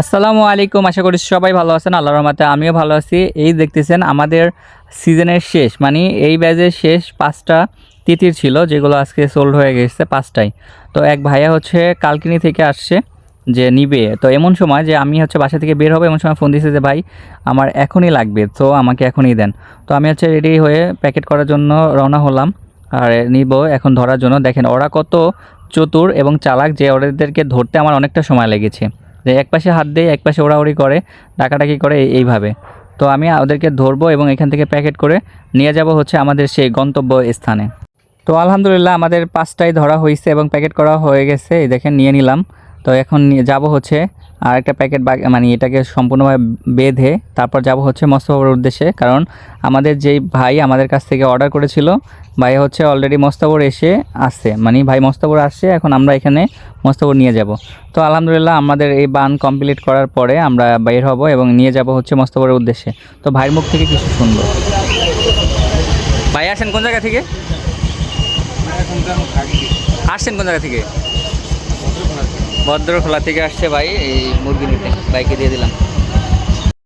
আসসালামু আলাইকুম, আশা করি সবাই ভালো আছেন, আল্লাহর রহমতে আমিও ভালো আছি। এই দেখতেছেন আমাদের সিজনের শেষ মানে এই ব্যাচের শেষ পাঁচটা তিথির ছিল, যেগুলো আজকে সোল্ড হয়ে গেছে পাঁচটাই তো এক ভাইয়া হচ্ছে কালকিনি থেকে আসছে যে নিবে। তো এমন সময় যে আমি হচ্ছে বাসা থেকে বের হব, এমন সময় ফোন দিয়েছে যে, ভাই, আমার এখনই লাগবে, তো আমাকে এখনই দেন। তো আমি হচ্ছে রেডি হয়ে প্যাকেট করার জন্য রওনা হলাম, আর নিব এখন ধরার জন্য। দেখেন ওরা কত চতুর এবং চালাক যে ওদেরকে ধরতে আমার অনেকটা সময় লেগেছে। যে এক পাশে হাত দিয়ে এক পাশে ওড়াউড়ি করে, ডাকাডাকি করে এইভাবে। তো আমি ওদেরকে ধরবো এবং এখান থেকে প্যাকেট করে নিয়ে যাব হচ্ছে আমাদের সেই গন্তব্য স্থানে। তো আলহামদুলিল্লাহ আমাদের পাঁচটাই ধরা হয়েছে এবং প্যাকেট করা হয়ে গেছে। দেখেন, নিয়ে নিলাম। তো এখন যাব হচ্ছে আর একটা প্যাকেট বা মানে এটাকে সম্পূর্ণভাবে বেঁধে তারপর যাব হচ্ছে মস্তবরের উদ্দেশ্যে। কারণ আমাদের যেই ভাই আমাদের কাছ থেকে অর্ডার করেছিল, ভাই হচ্ছে অলরেডি মস্তবর এসে আসছে। মানে ভাই মস্তবর আসছে, এখন আমরা এখানে মস্তবর নিয়ে যাব। তো আলহামদুলিল্লাহ আমাদের এই বান কমপ্লিট করার পরে আমরা বের হব এবং নিয়ে যাব হচ্ছে মস্তবরের উদ্দেশ্যে। তো ভাইয়ের মুখ থেকে কিছু শুনব। ভাই আসেন কোন জায়গা থেকে? আসছেন কোন জায়গা থেকে? ভদ্রখোলা থেকে আসছে ভাই এই মুরগি নিতে। বাইকে দিয়ে দিলাম।